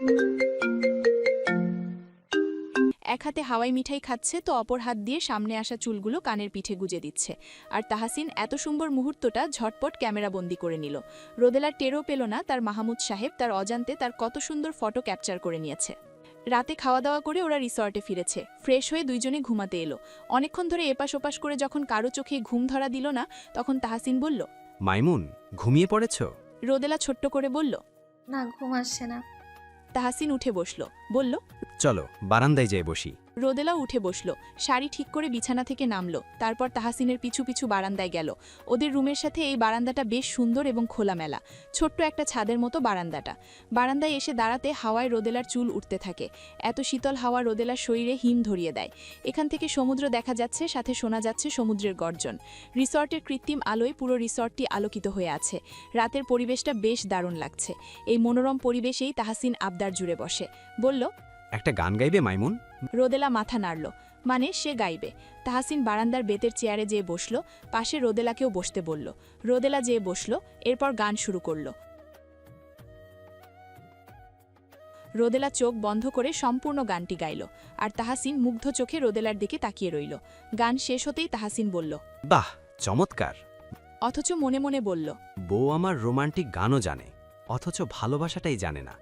এক হাতে হাওয়াই মিঠাই খাচ্ছে তো অপর হাত দিয়ে সামনে আসা চুলগুলো কানের পিঠে গুজে দিচ্ছে। আর তাহাসিন এত সুন্দর মুহূর্তটা ঝটপট ক্যামেরাবন্দি করে নিল। রোদেলা টেরও পেল না তার মাহমুদ সাহেব তার অজান্তে তার কত সুন্দর ফটো ক্যাপচার করে নিয়েছে। রাতে খাওয়া দাওয়া করে ওরা রিসর্টে ফিরেছে। ফ্রেশ হয়ে দুইজনে ঘুমাতে এলো। অনেকক্ষণ ধরে এপাশ ওপাশ করে যখন কারও চোখে ঘুম ধরা দিল না তখন তাহাসিন বলল মাইমুন ঘুমিয়ে পড়েছ? রোদেলা ছোট্ট করে বলল না ঘুম আসছে না। তাহাসিন উঠে বসল। বলল চলো বারান্দায় যেয়ে বসি। রোদেলা উঠে বসল। শাড়ি ঠিক করে বিছানা থেকে নামলো। তারপর তাহাসিনের পিছু পিছু বারান্দায় গেল। ওদের রুমের সাথে এই বারান্দাটা বেশ সুন্দর এবং খোলামেলা। ছোট্ট একটা ছাদের মতো বারান্দাটা। বারান্দায় এসে দাঁড়াতে হাওয়ায় রোদেলার চুল উঠতে থাকে। এত শীতল হাওয়া রোদেলার শরীরে হিম ধরিয়ে দেয়। এখান থেকে সমুদ্র দেখা যাচ্ছে, সাথে শোনা যাচ্ছে সমুদ্রের গর্জন। রিসর্টের কৃত্রিম আলোয় পুরো রিসর্টটি আলোকিত হয়ে আছে। রাতের পরিবেশটা বেশ দারুণ লাগছে। এই মনোরম পরিবেশেই তাহাসিন আবদার জুড়ে বসে। বলল একটা গান গাইবে মাইমুন? রোদেলা মাথা নাড়ল। মানে সে গাইবে। তাহাসিন বারান্দার বেতের চেয়ারে যেয়ে বসল পাশে রোদেলাকেও বসতে বলল। রোদেলা যেয়ে বসল এরপর গান শুরু করল। রোদেলা চোখ বন্ধ করে সম্পূর্ণ গানটি গাইল আর তাহাসিন মুগ্ধ চোখে রোদেলার দিকে তাকিয়ে রইল। গান শেষ হতেই তাহাসিন বলল বাহ চমৎকার। অথচ মনে মনে বলল বউ আমার রোমান্টিক গানও জানে অথচ ভালোবাসাটাই জানে না।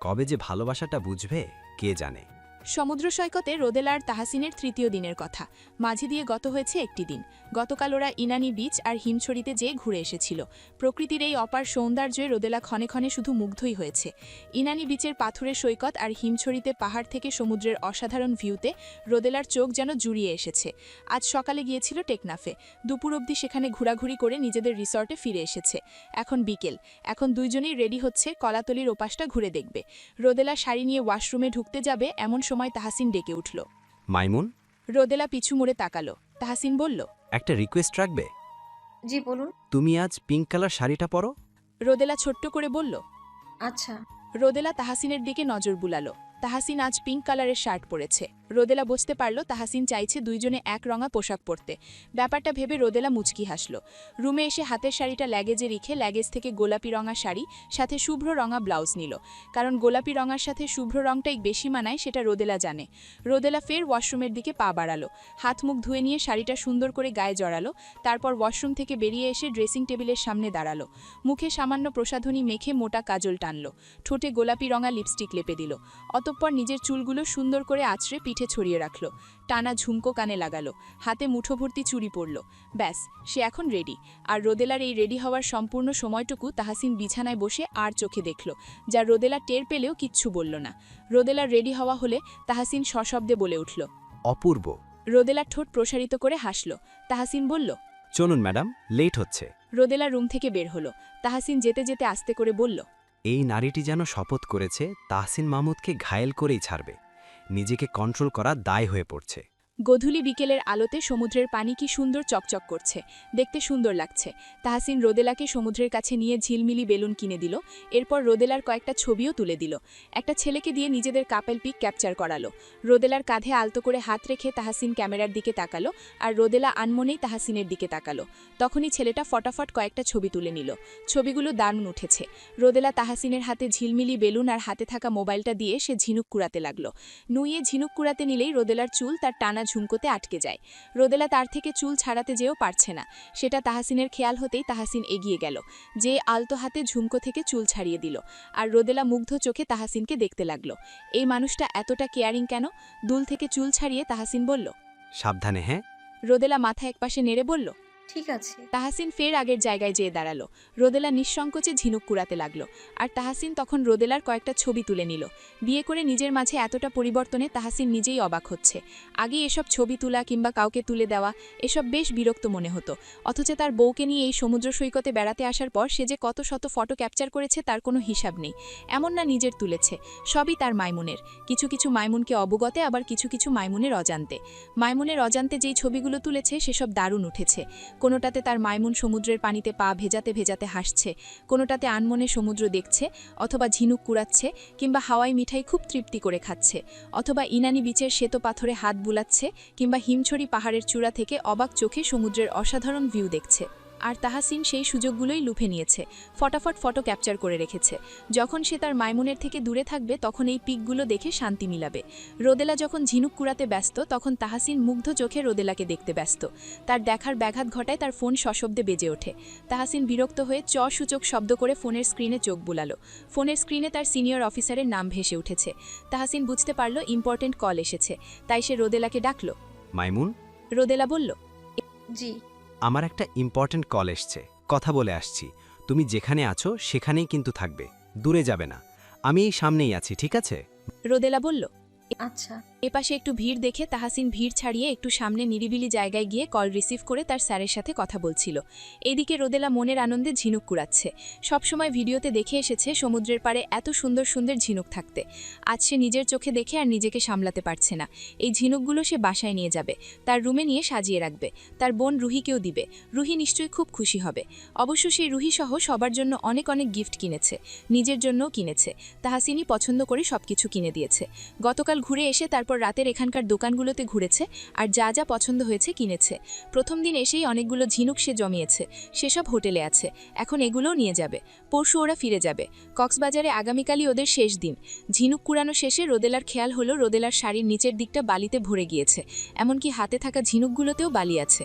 কবে যে ভালোবাসাটা বুঝবে? কে জানে সমুদ্র সৈকতে রোদেলার তাহাসিনের তৃতীয় দিনের কথা। মাঝে দিয়ে গত হয়েছে একটি দিন। গতকাল ওরা ইনানি বিচ আর হিমছড়িতে যেয়ে ঘুরে এসেছিল। প্রকৃতির এই অপার সৌন্দর্যে রোদেলা ক্ষণে ক্ষণে শুধু মুগ্ধই হয়েছে। ইনানি বিচের পাথুরের সৈকত আর হিমছড়িতে পাহাড় থেকে সমুদ্রের অসাধারণ ভিউতে রোদেলার চোখ যেন জুড়িয়ে এসেছে। আজ সকালে গিয়েছিল টেকনাফে। দুপুর অবধি সেখানে ঘোরাঘুরি করে নিজেদের রিসর্টে ফিরে এসেছে। এখন বিকেল। এখন দুইজনেই রেডি হচ্ছে কলাতলির ওপাশটা ঘুরে দেখবে। রোদেলা শাড়ি নিয়ে ওয়াশরুমে ঢুকতে যাবে এমন সময় তাহাসিন ডেকে উঠল। মাইমুন? রোদেলা পিছু মুড়ে তাকালো। তাহাসিন বলল একটা রিকোয়েস্ট রাখবে? জি বলুন। তুমি আজ পিঙ্ক কালার শাড়িটা পরো? রোদেলা ছোট্ট করে বলল আচ্ছা। রোদেলা তাহাসিনের দিকে নজর বুলালো। তাহাসিন আজ পিঙ্ক কালারের শার্ট পরেছে। রোদেলা বুঝতে পারল তাহাসিন চাইছে দুইজনে এক রঙা পোশাক পরতে। ব্যাপারটা ভেবে রোদেলা মুচকি হাসল। রুমে এসে হাতের শাড়িটা ল্যাগেজে রেখে ল্যাগেজ থেকে গোলাপি রঙা শাড়ি, সাথে শুভ্র রঙা ব্লাউজ নিল। কারণ গোলাপি রঙার সাথে শুভ্র রঙটাই বেশি মানায় সেটা রোদেলা জানে। রোদেলা ফের ওয়াশরুমের দিকে পা বাড়ালো। হাত মুখ ধুয়ে নিয়ে শাড়িটা সুন্দর করে গায়ে জড়ালো। তারপর ওয়াশরুম থেকে বেরিয়ে এসে ড্রেসিং টেবিলের সামনে দাঁড়াল। মুখে সামান্য প্রসাধনী মেখে মোটা কাজল টানলো। ঠোঁটে গোলাপি রঙা লিপস্টিক লেপে দিল। অতঃপর নিজের চুলগুলো সুন্দর করে আছড়ে পিঠে ছড়িয়ে রাখল। টানা ঝুমকো কানে লাগালো। হাতে মুঠো ভর্তি চুরি পড়ল ব্যাস সে এখন রেডি আর রোদেলার এই রেডি হওয়ার সম্পূর্ণ সময়টুকু তাহাসিন বিছানায় বসে আর চোখে দেখল যা রোদেলা টের পেলেও কিচ্ছু বলল না। রোদেলার রেডি হওয়া হলে তাহাসিন সশব্দে বলে উঠল অপূর্ব। রোদেলা ঠোঁট প্রসারিত করে হাসল। তাহাসিন বলল চলুন ম্যাডাম লেট হচ্ছে। রোদেলা রুম থেকে বের হলো। তাহাসিন যেতে যেতে আস্তে করে বলল এই নারীটি যেন শপথ করেছে তাহসিন মাহমুদকে ঘায়েল করেই ছাড়বে। নিজেকে কন্ট্রোল করা দায় হয়ে পড়ছে। গধূলি বিকেলের আলোতে সমুদ্রের পানি কি সুন্দর চকচক করছে। দেখতে সুন্দর লাগছে। তাহাসিন রোদেলাকে সমুদ্রের কাছে নিয়ে ঝিলমিলি বেলুন কিনে দিল। এরপর রোদেলার কয়েকটা ছবিও তুলে দিল। একটা ছেলেকে দিয়ে নিজেদের কাপেল পিক ক্যাপচার করালো। রোদেলার কাঁধে আলতো করে হাত রেখে তাহাসিন ক্যামেরার দিকে তাকালো আর রোদেলা আনমনেই তাহাসিনের দিকে তাকালো। তখনই ছেলেটা ফটাফট কয়েকটা ছবি তুলে নিল। ছবিগুলো দারুণ উঠেছে। রোদেলা তাহাসিনের হাতে ঝিলমিলি বেলুন আর হাতে থাকা মোবাইলটা দিয়ে সে ঝিনুক কুড়াতে লাগল। নুইয়ে ঝিনুক কুড়াতে নিলেই রোদেলার চুল তার টানা ঝুমকোতে আটকে যায়। রোদেলা তার থেকে চুল ছাড়াতে যেও পারছে না। সেটা তাহাসিনের খেয়াল হতেই তাহাসিন এগিয়ে গেল। যে আলতো হাতে ঝুমকো থেকে চুল ছাড়িয়ে দিল। আর রোদেলা মুগ্ধ চোখে তাহাসিনকে দেখতে লাগল। এই মানুষটা এতটা কেয়ারিং কেন? দুল থেকে চুল ছাড়িয়ে তাহাসিন বলল সাবধানে হ্যাঁ? রোদেলা মাথা একপাশে নেড়ে বলল ঠিক আছে। তাহাসিন ফের আগের জায়গায় যেয়ে দাঁড়াল। রোদেলা নিঃসংকোচে ঝিনুক কুড়াতে লাগল। আর তাহাসিন তখন রোদেলার কয়েকটা ছবি তুলে নিল। বিয়ে করে নিজের মাঝে এতটা পরিবর্তনে তাহাসিন নিজেই অবাক হচ্ছে। আগে এসব ছবি তোলা কিংবা কাউকে তুলে দেওয়া, এসব বেশ বিরক্ত মনে হতো। অথচ তার বউকে নিয়ে এই সমুদ্র সৈকতে বেড়াতে আসার পর সে যে কত শত ফটো ক্যাপচার করেছে তার কোনো হিসাব নেই। এমন না নিজের তুলেছে। সবই তার মাইমুনের। কিছু কিছু মাইমুনকে অবগতে, আবার কিছু কিছু মাইমুনের অজান্তে। মাইমুনের অজান্তে যেই ছবিগুলো তুলেছে, সেসব দারুণ উঠেছে। কোনোটাতে তার মাইমুন সমুদ্রের পানিতে পা ভেজাতে ভেজাতে হাসছে, কোনোটাতে আনমনে সমুদ্র দেখছে অথবা ঝিনুক কুড়াচ্ছে কিংবা হাওয়াই মিঠাই খুব তৃপ্তি করে খাচ্ছে, অথবা ইনানি বিচের শ্বেত পাথরে হাত বুলাচ্ছে কিংবা হিমছড়ি পাহাড়ের চূড়া থেকে অবাক চোখে সমুদ্রের অসাধারণ ভিউ দেখছে। আর তাহাসিন সেই সুযোগগুলোই লুফে নিয়েছে ফটাফট ফটো ক্যাপচার করে রেখেছে। যখন সে তার মাইমুনের থেকে দূরে থাকবে তখন এই পিকগুলো দেখে শান্তি মিলাবে। রোদেলা যখন ঝিনুক কুড়াতে ব্যস্ত তখন তাহাসিন মুগ্ধ চোখে রোদেলাকে দেখতে ব্যস্ত। তার দেখার ব্যাঘাত ঘটায় তার ফোন সশব্দে বেজে ওঠে। তাহাসিন বিরক্ত হয়ে চ সূচক শব্দ করে ফোনের স্ক্রিনে চোখ বুলালো। ফোনের স্ক্রিনে তার সিনিয়র অফিসারের নাম ভেসে উঠেছে। তাহাসিন বুঝতে পারল ইম্পর্টেন্ট কল এসেছে তাই সে রোদেলাকে ডাকল। মাইমুন? রোদেলা বলল জি। আমার একটা ইম্পর্ট্যান্ট কল এসছে। কথা বলে আসছি। তুমি যেখানে আছো সেখানেই কিন্তু থাকবে। দূরে যাবে না। আমি এই সামনেই আছি ঠিক আছে? রোদেলা বলল আচ্ছা। এপাশে একটু ভিড় দেখে তাহাসিন ভিড় ছাড়িয়ে একটু সামনে নিরিবিলি জায়গায় গিয়ে কল রিসিভ করে তার স্যারের সাথে কথা বলছিল। এদিকে রোদেলা মনের আনন্দে ঝিনুক কুড়াচ্ছে। সবসময় ভিডিওতে দেখে এসেছে সমুদ্রের পাড়ে এত সুন্দর সুন্দর ঝিনুক থাকতে। আজ সে নিজের চোখে দেখে আর নিজেকে সামলাতে পারছে না। এই ঝিনুকগুলো সে বাসায় নিয়ে যাবে, তার রুমে নিয়ে সাজিয়ে রাখবে, তার বোন রুহিকেও দিবে। রুহি নিশ্চয়ই খুব খুশি হবে। অবশ্য সেই রুহি সহ সবার জন্য অনেক অনেক গিফট কিনেছে, নিজের জন্যও কিনেছে। তাহাসিনই পছন্দ করে সবকিছু কিনে দিয়েছে। গতকাল ঘুরে এসে তারপর রাতের এখানকার দোকানগুলোতে ঘুরেছে আর যা যা পছন্দ হয়েছে কিনেছে। প্রথম দিন এসেই অনেকগুলো ঝিনুক সে জমিয়েছে। সেসব হোটেলে আছে। এখন এগুলোও নিয়ে যাবে। পরশু ওরা ফিরে যাবে। কক্সবাজারে আগামীকালই ওদের শেষ দিন। ঝিনুক কুড়ানো শেষে রোদেলার খেয়াল হলো রোদেলার শাড়ির নিচের দিকটা বালিতে ভরে গিয়েছে। এমনকি হাতে থাকা ঝিনুকগুলোতেও বালি আছে।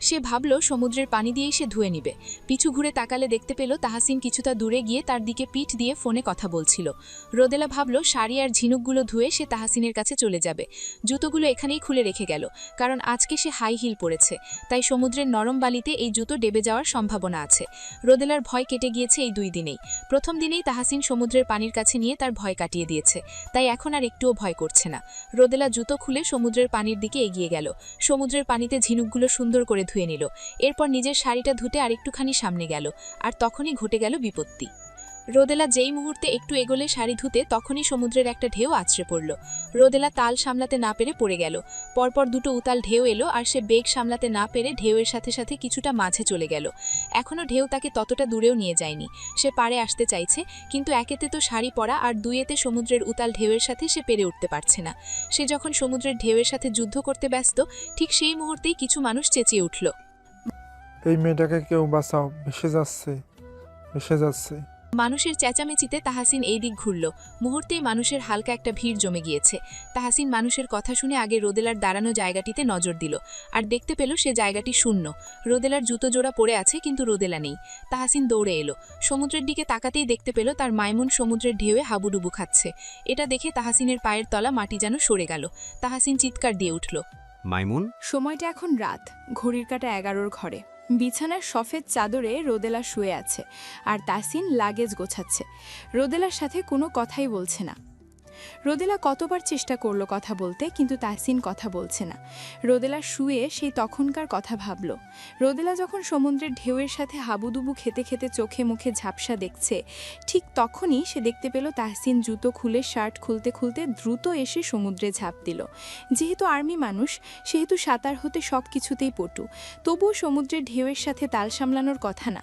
সে ভাবল সমুদ্রের পানি দিয়েই সে ধুয়ে নিবে। পিছু ঘুরে তাকালে দেখতে পেল তাহাসিন কিছুটা দূরে গিয়ে তার দিকে পিঠ দিয়ে ফোনে কথা বলছিল। রোদেলা ভাবল, শাড়ি আর ঝিনুকগুলো ধুয়ে সে তাহাসিনের কাছে চলে যাবে। জুতোগুলো এখানেই খুলে রেখে গেল, কারণ আজকে সে হাই হিল পরেছে তাই সমুদ্রের নরম বালিতে এই জুতো ডেবে যাওয়ার সম্ভাবনা আছে। রোদেলার ভয় কেটে গিয়েছে এই দুই দিনেই। প্রথম দিনেই তাহাসিন সমুদ্রের পানির কাছে নিয়ে তার ভয় কাটিয়ে দিয়েছে। তাই এখন আর একটুও ভয় করছে না। রোদেলা জুতো খুলে সমুদ্রের পানির দিকে এগিয়ে গেল। সমুদ্রের পানিতে ঝিনুকগুলো সুন্দর করে ধুয়ে নিল। এরপর নিজের শাড়িটা ধুতে আরেকটুখানি সামনে গেল আর তখনই ঘটে গেল বিপত্তি। রোদেলা যেই মুহূর্তে একটু এগোলে শাড়ি ধুতে, তখনই সমুদ্রের একটা ঢেউ আছড়ে পড়ল। রোদেলা তাল সামলাতে না পেরে পড়ে গেল। পরপর দুটো উতাল ঢেউ এলো আর সে বেগ সামলাতে না পেরে ঢেউয়ের সাথে সাথে কিছুটা মাঝে চলে গেল। এখনও ঢেউ তাকে ততটা দূরেও নিয়ে যায়নি। সে পারে আসতে চাইছে, কিন্তু একেতে তো শাড়ি পরা আর দুইয়েতে সমুদ্রের উতাল ঢেউয়ের সাথে সে পেরে উঠতে পারছে না। সে যখন সমুদ্রের ঢেউয়ের সাথে যুদ্ধ করতে ব্যস্ত, ঠিক সেই মুহূর্তেই কিছু মানুষ চেঁচিয়ে উঠল। এই মেয়েটাকে কেউ বাঁচাও, ভেসে যাচ্ছে ভেসে যাচ্ছে। মানুষের চেঁচামেচিতে তাহাসিন এই দিক ঘুরল। মুহূর্তেই মানুষের হালকা একটা ভিড় জমে গিয়েছে। তাহাসিন মানুষের কথা শুনে আগে রোদেলার দাঁড়ানো জায়গাটিতে নজর দিল। আর দেখতে পেল সে জায়গাটি শূন্য। রোদেলার জুতো জোড়া পড়ে আছে কিন্তু রোদেলা নেই। তাহাসিন দৌড়ে এলো। সমুদ্রের দিকে তাকাতেই দেখতে পেল তার মাইমুন সমুদ্রের ঢেউয়ে হাবুডুবু খাচ্ছে। এটা দেখে তাহাসিনের পায়ের তলা মাটি যেন সরে গেল। তাহাসিন চিৎকার দিয়ে উঠল। মাইমুন? সময়টা এখন রাত। ঘড়ির কাটা এগারোর ঘরে। বিছানার সফেদ চাদরে রোদেলা শুয়ে আছে আর তাসিন লাগেজ গোছাচ্ছে। রোদেলার সাথে কোনো কথাই বলছে না। রোদেলা কতবার চেষ্টা করল কথা বলতে, কিন্তু তাসিন কথা বলছে না। রোদেলা শুয়ে সেই তখনকার কথা ভাবল। রোদেলা যখন সমুদ্রের ঢেউয়ের সাথে হাবুডুবু খেতে খেতে চোখে মুখে ঝাপসা দেখছে, ঠিক তখনই সে দেখতে পেল তাহসিন জুতো খুলে শার্ট খুলতে খুলতে দ্রুত এসে সমুদ্রে ঝাঁপ দিল। যেহেতু আর্মি মানুষ, সেহেতু সাঁতার হতে সব কিছুতেই পটু। তবুও সমুদ্রের ঢেউয়ের সাথে তাল সামলানোর কথা না।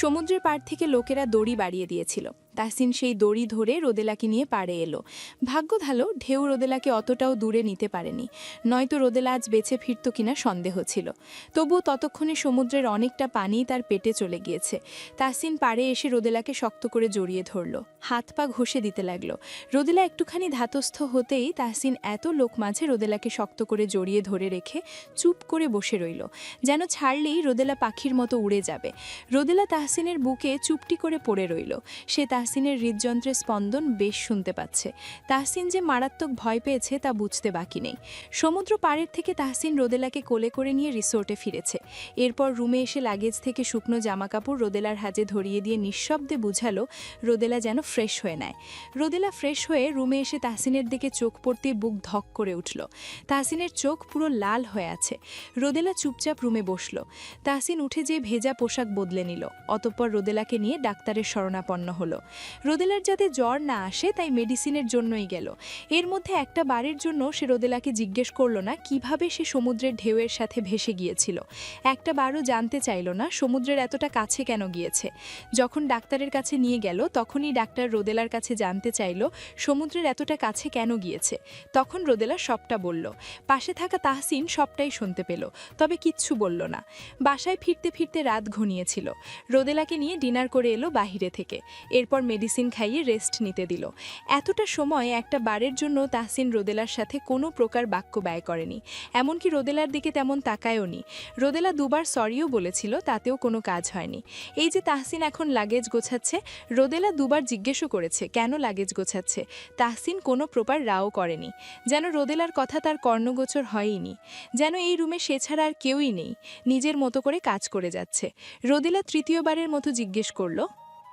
সমুদ্রের পাড় থেকে লোকেরা দড়ি বাড়িয়ে দিয়েছিল। তাহসিন সেই দড়ি ধরে রোদেলাকে নিয়ে পাড়ে এলো। ভাগ্য ভালো ঢেউ রোদেলাকে অতটাও দূরে নিতে পারেনি। নয়তো রোদেলা আজ বেছে ফিরত কিনা সন্দেহ ছিল। তবুও ততক্ষণে সমুদ্রের অনেকটা পানি তার পেটে চলে গিয়েছে। তাহসিন পাড়ে এসে রোদেলাকে শক্ত করে জড়িয়ে ধরল। হাত পা ঘষে দিতে লাগল। রোদেলা একটুখানি ধাতস্থ হতেই তাহসিন এত লোক মাঝে রোদেলাকে শক্ত করে জড়িয়ে ধরে রেখে চুপ করে বসে রইল। যেন ছাড়লেই রোদেলা পাখির মতো উড়ে যাবে। রোদেলা তাহসিনের বুকে চুপটি করে পড়ে রইল। সে তাহসিনের হৃদযন্ত্রের স্পন্দন বেশ শুনতে পাচ্ছে। তাহসিন যে মারাত্মক ভয় পেয়েছে তা বুঝতে বাকি নেই। সমুদ্র পাড়ের থেকে তাহসিন রোদেলাকে কোলে করে নিয়ে রিসোর্টে ফিরেছে। এরপর রুমে এসে লাগেজ থেকে শুকনো জামাকাপড় রোদেলার হাজে ধরিয়ে দিয়ে নিঃশব্দে বুঝালো, রোদেলা যেন ফ্রেশ হয়ে নেয়। রোদেলা ফ্রেশ হয়ে রুমে এসে তাহসিনের দিকে চোখ পড়তে বুক ধক করে উঠল। তাহসিনের চোখ পুরো লাল হয়ে আছে। রোদেলা চুপচাপ রুমে বসল। তাহসিন উঠে যেয়ে ভেজা পোশাক বদলে নিল। অতঃপর রোদেলাকে নিয়ে ডাক্তারের শরণাপন্ন হলো। রোদেলার যাতে জ্বর না আসে, তাই মেডিসিনের জন্যই গেল। এর মধ্যে একটা বারের জন্য সে রোদেলাকে জিজ্ঞেস করল না কীভাবে সে সমুদ্রের ঢেউয়ের সাথে ভেসে গিয়েছিল। একটা বারও জানতে চাইল না সমুদ্রের এতটা কাছে কেন গিয়েছে। যখন ডাক্তারের কাছে নিয়ে গেল, তখনই ডাক্তার রোদেলার কাছে জানতে চাইল সমুদ্রের এতটা কাছে কেন গিয়েছে। তখন রোদেলা সবটা বলল। পাশে থাকা তাহসিন সবটাই শুনতে পেল, তবে কিচ্ছু বলল না। বাসায় ফিরতে ফিরতে রাত ঘনিয়েছিল। রোদেলাকে নিয়ে ডিনার করে এলো বাহিরে থেকে। এরপর মেডিসিন খাইয়ে রেস্ট নিতে দিল। এতটা সময় একটা বারের জন্য তাহসিন রোদেলার সাথে কোনো প্রকার বাক্য ব্যয় করেনি। এমনকি রোদেলার দিকে তেমন তাকায়ও নি রোদেলা দুবার সরিও বলেছিল, তাতেও কোনো কাজ হয়নি। এই যে তাহসিন এখন লাগেজ গোছাচ্ছে, রোদেলা দুবার জিজ্ঞেসও করেছে, কেন লাগেজ গোছাচ্ছে? তাহসিন কোনো প্রকার রাও করেনি। যেন রোদেলার কথা তার কর্ণগোচর হয়ইনি। যেন এই রুমে সে ছাড়া আর কেউই নেই। নিজের মতো করে কাজ করে যাচ্ছে। রোদেলা তৃতীয়বারের মতো জিজ্ঞেস করল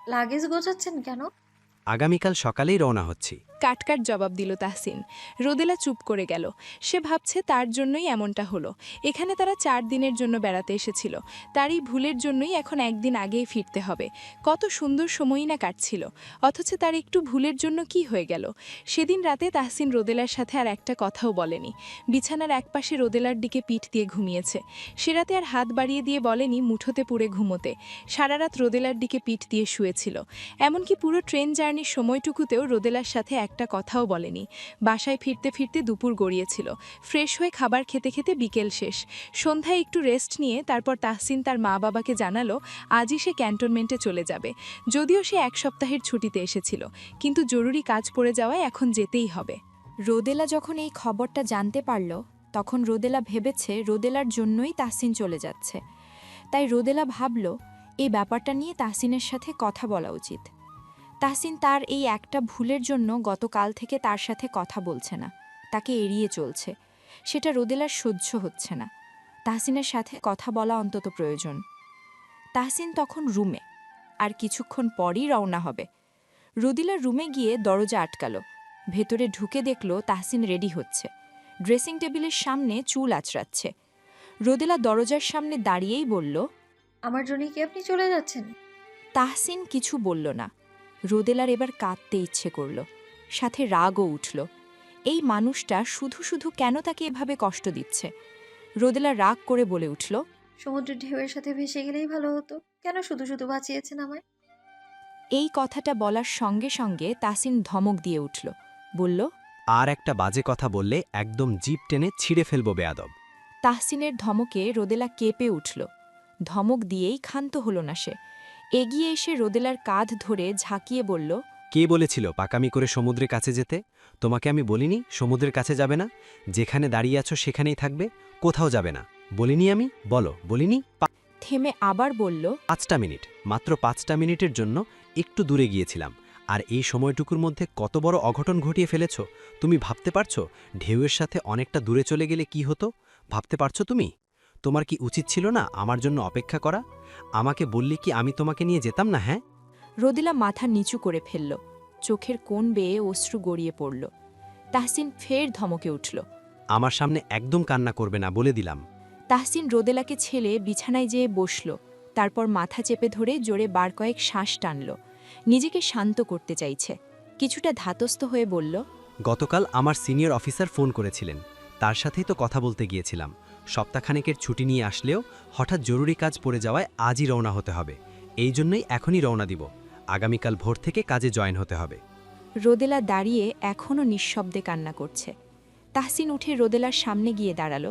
লাগেজ গোছাচ্ছেন কেন? আগামীকাল সকালেই রওনা হচ্ছি। কাটকাট জবাব দিল তাহসিন। রোদেলা চুপ করে গেল। সে ভাবছে তার জন্যই এমনটা হলো। এখানে তারা চার দিনের জন্য বেড়াতে এসেছিল। তারই ভুলের জন্যই এখন একদিন আগেই ফিরতে হবে। কত সুন্দর সময়ই না কাটছিল। অথচ তার একটু ভুলের জন্য কি হয়ে গেল? সেদিন রাতে তাহসিন রোদেলার সাথে আর একটা কথাও বলেনি। বিছানার একপাশে রোদেলার দিকে পিঠ দিয়ে ঘুমিয়েছে। সে রাতে আর হাত বাড়িয়ে দিয়ে বলেনি মুঠোতে পুড়ে ঘুমোতে। সারা রাত রোদেলার দিকে পিঠ দিয়ে শুয়েছিল। এমনকি পুরো ট্রেন জার্নির সময়টুকুতেও রোদেলার সাথে একটা কথাও বলেনি। বাসায় ফিরতে ফিরতে দুপুর গড়িয়েছিল। ফ্রেশ হয়ে খাবার খেতে খেতে বিকেল শেষ। সন্ধ্যায় একটু রেস্ট নিয়ে তারপর তাহসিন তার মা বাবাকে জানালো, আজই সে ক্যান্টনমেন্টে চলে যাবে। যদিও সে এক সপ্তাহের ছুটিতে এসেছিল, কিন্তু জরুরি কাজ পড়ে যাওয়ায় এখন যেতেই হবে। রোদেলা যখন এই খবরটা জানতে পারল, তখন রোদেলা ভেবেছে রোদেলার জন্যই তাহসিন চলে যাচ্ছে। তাই রোদেলা ভাবল, এই ব্যাপারটা নিয়ে তাহসিনের সাথে কথা বলা উচিত। তাহসিন তার এই একটা ভুলের জন্য গতকাল থেকে তার সাথে কথা বলছে না তাকে এড়িয়ে চলছে। সেটা রোদেলার সহ্য হচ্ছে না। তাহসিনের সাথে কথা বলা অন্তত প্রয়োজন। তাহসিন তখন রুমে আর কিছুক্ষণ পরই রওনা হবে। রোদিলার রুমে গিয়ে দরজা আটকালো। ভেতরে ঢুকে দেখল তাহসিন রেডি হচ্ছে। ড্রেসিং টেবিলের সামনে চুল আঁচড়াচ্ছে। রোদেলা দরজার সামনে দাঁড়িয়েই বলল আমার জন্য কি আপনি চলে যাচ্ছেন? তাহসিন কিছু বলল না। রোদেলার এবার কাঁদতে ইচ্ছে করল। সাথে রাগও উঠল। এই মানুষটা শুধু শুধু কেন তাকে এভাবে কষ্ট দিচ্ছে? রোদেলা রাগ করে বলে উঠল সমুদ্রের ঢেউয়ের সাথে ভেসে গেলেই ভালো হতো। কেন শুধু শুধু বাঁচিয়েছেন আমায়? এই কথাটা বলার সঙ্গে সঙ্গে তাসিন ধমক দিয়ে উঠল বলল আর একটা বাজে কথা বললে একদম জিপ টেনে ছিঁড়ে ফেলব বেয়াদব। তাহসিনের ধমকে রোদেলা কেঁপে উঠল। ধমক দিয়েই ক্ষান্ত হল না সে। এগিয়ে এসে রোদেলার কাঁধ ধরে ঝাঁকিয়ে বলল কে বলেছিল পাকামি করে সমুদ্রের কাছে যেতে? তোমাকে আমি বলিনি সমুদ্রের কাছে যাবে না। যেখানে দাঁড়িয়ে আছো সেখানেই থাকবে কোথাও যাবে না। বলিনি আমি? বলো বলিনি? থেমে আবার বলল পাঁচটা মিনিট মাত্র পাঁচটা মিনিটের জন্য একটু দূরে গিয়েছিলাম। আর এই সময়টুকুর মধ্যে কত বড় অঘটন ঘটিয়ে ফেলেছ? তুমি ভাবতে পারছ ঢেউয়ের সাথে অনেকটা দূরে চলে গেলে কি হতো? ভাবতে পারছ তুমি? তোমার কি উচিত ছিল না আমার জন্য অপেক্ষা করা? আমাকে বললি কি আমি তোমাকে নিয়ে যেতাম না হ্যাঁ? রোদেলা মাথা নিচু করে ফেলল। চোখের কোণ বেয়ে অশ্রু গড়িয়ে পড়ল। তাহসিন ফের ধমকে উঠল। আমার সামনে একদম কান্না করবে না বলে দিলাম। তাহসিন রোদেলাকে ছেলে বিছানায় যেয়ে বসল। তারপর মাথা চেপে ধরে জোরে বার কয়েক শ্বাস টানল। নিজেকে শান্ত করতে চাইছে। কিছুটা ধাতস্থ হয়ে বলল গতকাল আমার সিনিয়র অফিসার ফোন করেছিলেন। তার সাথেই তো কথা বলতে গিয়েছিলাম। সপ্তাহখানেকের ছুটি নিয়ে আসলেও হঠাৎ জরুরি কাজ পড়ে যাওয়ায় আজই রওনা হতে হবে। এই জন্যই এখনই রওনা দিব। আগামীকাল ভোর থেকে কাজে জয়েন হতে হবে। রোদেলা দাঁড়িয়ে এখনও নিঃশব্দে কান্না করছে। তাহসিন উঠে রোদেলার সামনে গিয়ে দাঁড়াল।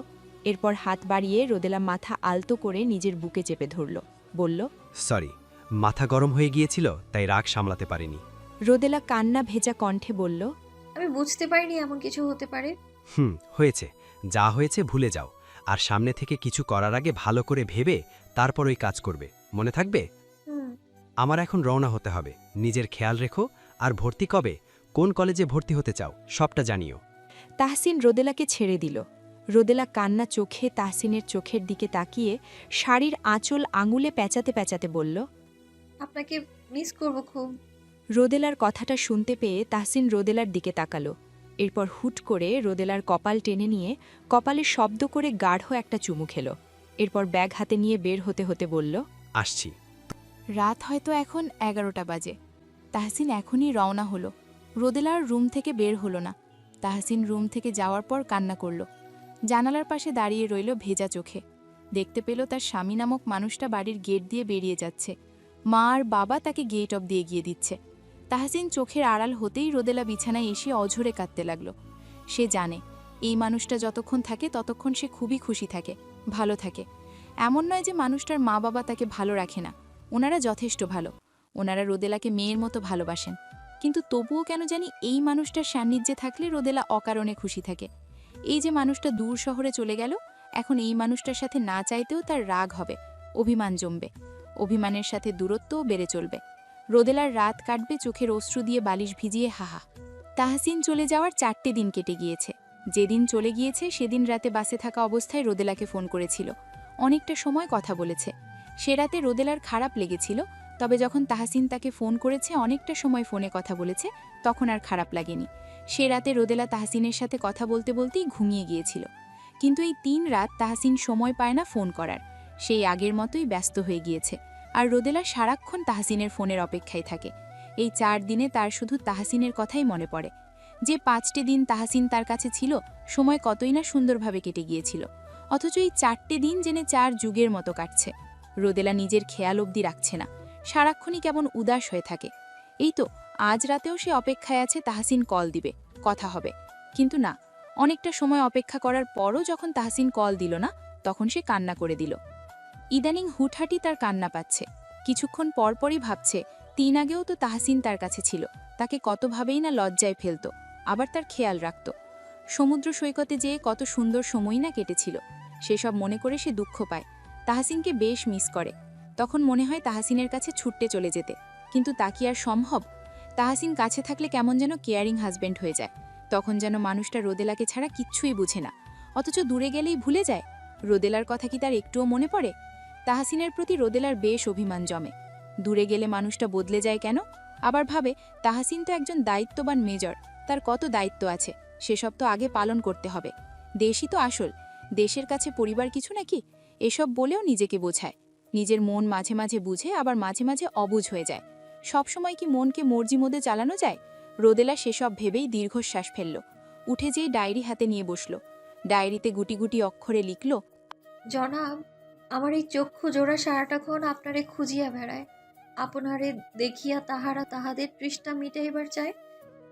এরপর হাত বাড়িয়ে রোদেলা মাথা আলতো করে নিজের বুকে চেপে ধরল। বলল সরি মাথা গরম হয়ে গিয়েছিল তাই রাগ সামলাতে পারিনি। রোদেলা কান্না ভেজা কণ্ঠে বলল আমি বুঝতে পারিনি এমন কিছু হতে পারে। হুম হয়েছে। যা হয়েছে ভুলে যাও। আর সামনে থেকে কিছু করার আগে ভালো করে ভেবে তারপর ওই কাজ করবে। মনে থাকবে? আমার এখন রওনা হতে হবে। নিজের খেয়াল রেখো। আর ভর্তি কবে? কোন কলেজে ভর্তি হতে চাও? সবটা জানিও। তাহসিন রোদেলাকে ছেড়ে দিল। রোদেলা কান্না চোখে তাহসিনের চোখের দিকে তাকিয়ে শাড়ির আঁচল আঙুলে পেঁচাতে পেঁচাতে বলল আপনাকে মিস করব খুব। রোদেলার কথাটা শুনতে পেয়ে তাহসিন রোদেলার দিকে তাকালো। এরপর হুট করে রোদেলার কপাল টেনে নিয়ে কপালে শব্দ করে গাঢ় একটা চুমু খেলো। এরপর ব্যাগ হাতে নিয়ে বের হতে হতে বলল আসছি। রাত হয়তো এখন এগারোটা বাজে। তাহসিন এখনই রওনা হলো। রোদেলার রুম থেকে বের হলো না। তাহসিন রুম থেকে যাওয়ার পর কান্না করল। জানালার পাশে দাঁড়িয়ে রইল ভেজা চোখে। দেখতে পেল তার স্বামী নামক মানুষটা বাড়ির গেট দিয়ে বেরিয়ে যাচ্ছে। মা আর বাবা তাকে গেট অব দিয়ে গিয়ে দিচ্ছে। তাহসিন চোখের আড়াল হতেই রোদেলা বিছানায় এসে অঝরে কাঁদতে লাগল। সে জানে, এই মানুষটা যতক্ষণ থাকে ততক্ষণ সে খুবই খুশি থাকে, ভালো থাকে। এমন নয় যে মানুষটার মা বাবা তাকে ভালো রাখে না, ওনারা যথেষ্ট ভালো, ওনারা রোদেলাকে মেয়ের মতো ভালোবাসেন। কিন্তু তবুও কেন জানি এই মানুষটার সান্নিধ্যে থাকলে রোদেলা অকারণে খুশি থাকে। এই যে মানুষটা দূর শহরে চলে গেল, এখন এই মানুষটার সাথে না চাইতেও তার রাগ হবে, অভিমান জমবে। অভিমানের সাথে দূরত্বও বেড়ে চলবে। রোদেলার রাত কাটবে, চোখের অশ্রু দিয়ে বালিশ ভিজিয়ে হাহা। তাহসিন চলে যাওয়ার চারটে দিন কেটে গিয়েছে। যেদিন চলে গিয়েছে, সেদিন রাতে বাসে থাকা অবস্থায় রোদেলাকে ফোন করেছিল। অনেকটা সময় কথা বলেছে। সে রাতে রোদেলার খারাপ লেগেছিল, তবে যখন তাহসিন তাকে ফোন করেছে, অনেকটা সময় ফোনে কথা বলেছে, তখন আর খারাপ লাগেনি। সে রাতে রোদেলা তাহসিনের সাথে কথা বলতে বলতেই ঘুমিয়ে গিয়েছিল। কিন্তু এই তিন রাত তাহসিন সময় পায় না ফোন করার। সেই আগের মতোই ব্যস্ত হয়ে গিয়েছে। আর রোদেলা সারাক্ষণ তাহসিনের ফোনের অপেক্ষায় থাকে। এই চার দিনে তার শুধু তাহসিনের কথাই মনে পড়ে। যে পাঁচটি দিন তাহসিন তার কাছে ছিল, সময় কতই না সুন্দরভাবে কেটে গিয়েছিল। অথচ এই চারটে দিন জেনে চার যুগের মতো কাটছে। রোদেলা নিজের খেয়াল অবধি রাখছে না। সারাক্ষণই কেমন উদাস হয়ে থাকে। এই তো, আজ রাতেও সে অপেক্ষায় আছে তাহসিন কল দিবে, কথা হবে। কিন্তু না, অনেকটা সময় অপেক্ষা করার পরও যখন তাহসিন কল দিল না, তখন সে কান্না করে দিল। ইদানিং হুটহাটি তার কান্না পাচ্ছে। কিছুক্ষণ পরপরই ভাবছে, তিন আগেও তো তাহসিন তার কাছে ছিল, তাকে কতভাবেই না লজ্জায় ফেলত, আবার তার খেয়াল রাখত। সমুদ্র সৈকতে যেয়ে কত সুন্দর সময়ই না কেটেছিল, সেসব মনে করে সে দুঃখ পায়। তাহসিনকে বেশ মিস করে। তখন মনে হয় তাহসিনের কাছে ছুটতে চলে যেতে, কিন্তু তা কি আর সম্ভব? তাহসিন কাছে থাকলে কেমন যেন কেয়ারিং হাজবেন্ড হয়ে যায়, তখন যেন মানুষটা রোদেলাকে ছাড়া কিচ্ছুই বুঝে না। অথচ দূরে গেলেই ভুলে যায়? রোদেলার কথা কি তার একটুও মনে পড়ে? তাহসিনের প্রতি রোদেলার বেশ অভিমান জমে। দূরে গেলে মানুষটা বদলে যায় কেন? আবার ভাবে, তাহাসিন তো একজন দায়িত্ববান মেজর, তার কত দায়িত্ব আছে? সেসব তো আগে পালন করতে হবে। দেশই তো আসল। দেশের কাছে পরিবার কিছু নাকি? এসব বলেও নিজেকে বোঝায়। নিজের মন মাঝে মাঝে বুঝে, আবার মাঝে মাঝে অবুঝ হয়ে যায়। সবসময় কি মনকে মর্জি মধ্যে চালানো যায়? রোদেলা সেসব ভেবেই দীর্ঘশ্বাস ফেলল। উঠে যেয়ে ডায়েরি হাতে নিয়ে বসল। ডায়েরিতে গুটি গুটি অক্ষরে লিখল, জনাব আমার এই চক্ষু জোড়া সারাটাক্ষণ আপনারে খুঁজিয়া বেড়ায়। আপনারে দেখিয়া তাহারা তাহাদের তৃষ্ণা মিটাইবার চায়।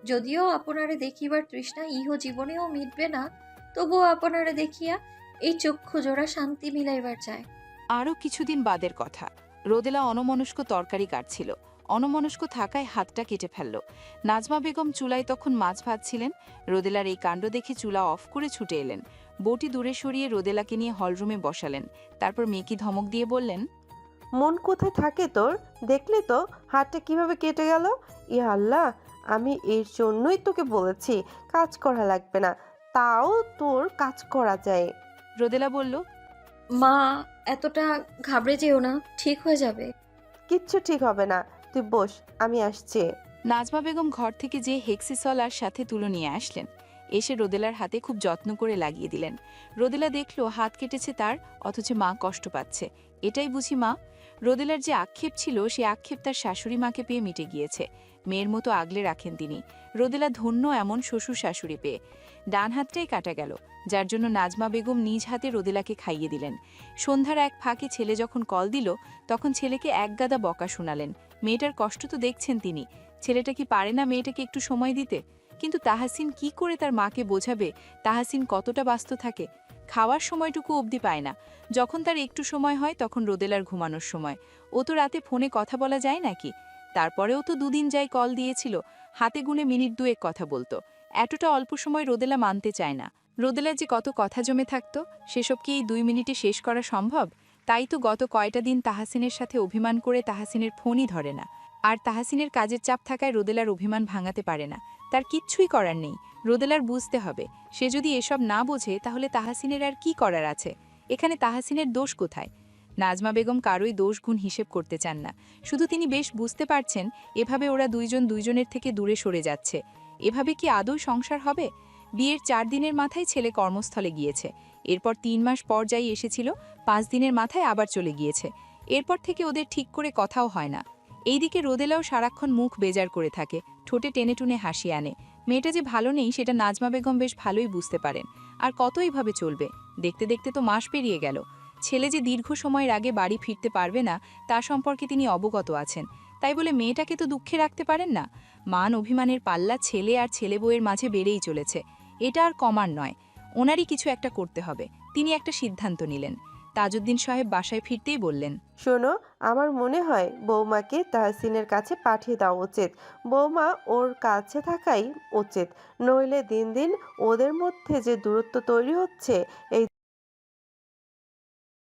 যদিও আপনারে দেখিবার তৃষ্ণা ইহ জীবনেও মিটবে না, তবুও আপনারে দেখিয়া এই চক্ষু জোড়া শান্তি মিলাইবার চায়। আরও কিছুদিন বাদের কথা। রোদেলা অনমনস্ক তরকারি কাটছিল। অনমনস্ক থাকায় হাতটা কেটে ফেলল। নাজমা বেগম চুলায় তখন মাছ ভাজছিলেন। রোদেলার এই কাণ্ড দেখে চুলা অফ করে ছুটে এলেন। বটি দূরে সরিয়ে রোদেলাকে নিয়ে হলরুমে বসালেন। তারপর মেকি ধমক দিয়ে বললেন মন কোথায় থাকে তোর? দেখলে তো হাতটা কীভাবে কেটে গেল? ই আল্লাহ আমি এর জন্যই তোকে বলেছি কাজ করা লাগবে না। তাও তোর কাজ করা যায়। রোদেলা বলল মা এতটা ঘাবড়ে যেও না ঠিক হয়ে যাবে। কিচ্ছু ঠিক হবে না তুই বস আমি আসছি। নাজমা বেগম ঘর থেকে যে হেক্সিসল আর সাথে তুলো নিয়ে আসলেন। এসে রোদেলার হাতে খুব যত্ন করে লাগিয়ে দিলেন। রোদেলা দেখল হাত কেটেছে তার, অথচ মা কষ্ট পাচ্ছে। এটাই বুঝি মা? রোদেলার যে আক্ষেপ ছিল, সে আক্ষেপ তার শাশুড়ি মাকে পেয়ে মিটে গিয়েছে। মেয়ের মতো আগলে রাখেন তিনি। রোদেলা ধন্য এমন শ্বশুর শাশুড়ি পেয়ে। ডান হাতটাই কাটা গেল, যার জন্য নাজমা বেগম নিজ হাতে রোদেলাকে খাইয়ে দিলেন। সন্ধ্যার এক ফাঁকে ছেলে যখন কল দিল, তখন ছেলেকে একগাদা বকা শোনালেন। মেয়েটার কষ্ট তো দেখছেন তিনি। ছেলেটা কি পারে না মেয়েটাকে একটু সময় দিতে? কিন্তু তাহাসিন কি করে তার মাকে বোঝাবে? তাহাসিন কতটা ব্যস্ত থাকে? খাওয়ার সময়টুকু অবধি পায় না। যখন তার একটু সময় হয়, তখন রোদেলার ঘুমানোর সময়। ও তো রাতে ফোনে কথা বলা যায় নাকি? তারপরেও তো দুদিন যাই কল দিয়েছিল। হাতে গুনে মিনিট দুয়েক কথা বলতো। এতটা অল্প সময় রোদেলা মানতে চায় না। রোদেলার যে কত কথা জমে থাকতো, সেসব কি এই দুই মিনিটে শেষ করা সম্ভব? তাই তো গত কয়টা দিন তাহাসিনের সাথে অভিমান করে তাহাসিনের ফোনই ধরে না। আর তাহাসিনের কাজের চাপ থাকায় রোদেলার অভিমান ভাঙাতে পারে না। তার কিচ্ছুই করার নেই। রোদেলার বুঝতে হবে। সে যদি এসব না বোঝে, তাহলে তাহাসিনের আর কি করার আছে? এখানে তাহাসিনের দোষ কোথায়? নাজমা বেগম কারোই দোষ গুণ হিসেব করতে চান না। শুধু তিনি বেশ বুঝতে পারছেন, এভাবে ওরা দুইজন দুইজনের থেকে দূরে সরে যাচ্ছে। এভাবে কি আদৌ সংসার হবে? বিয়ের চার দিনের মাথায় ছেলে কর্মস্থলে গিয়েছে। এরপর তিন মাস পর যাই এসেছিল, পাঁচ দিনের মাথায় আবার চলে গিয়েছে। এরপর থেকে ওদের ঠিক করে কথাও হয় না। এইদিকে রোদেলাও সারাক্ষণ মুখ বেজার করে থাকে। ঠোঁটে টেনে টুনে হাসি আনে। মেয়েটা যে ভালো নেই, সেটা নাজমা বেগম বেশ ভালোই বুঝতে পারেন। আর কত এইভাবে চলবে? দেখতে দেখতে তো মাস পেরিয়ে গেল। ছেলে যে দীর্ঘ সময়ের আগে বাড়ি ফিরতে পারবে না, তা সম্পর্কে তিনি অবগত আছেন। তাই বলে মেয়েটাকে তো দুঃখে রাখতে পারেন না? মান অভিমানের পাল্লা ছেলে আর ছেলে বউয়ের মাঝে বেড়েই চলেছে। এটা আর কমার নয়। ওনারই কিছু একটা করতে হবে। তিনি একটা সিদ্ধান্ত নিলেন। তাজউদ্দিন সাহেব বাসায় ফিরতেই বললেন, শোনো, আমার মনে হয় বৌমাকে তাহসিনের কাছে পাঠিয়ে দেওয়া উচিত। বৌমা ওর কাছে থাকাই উচিত। নইলে দিন দিন ওদের মধ্যে যে দূরত্ব তৈরি হচ্ছে, এই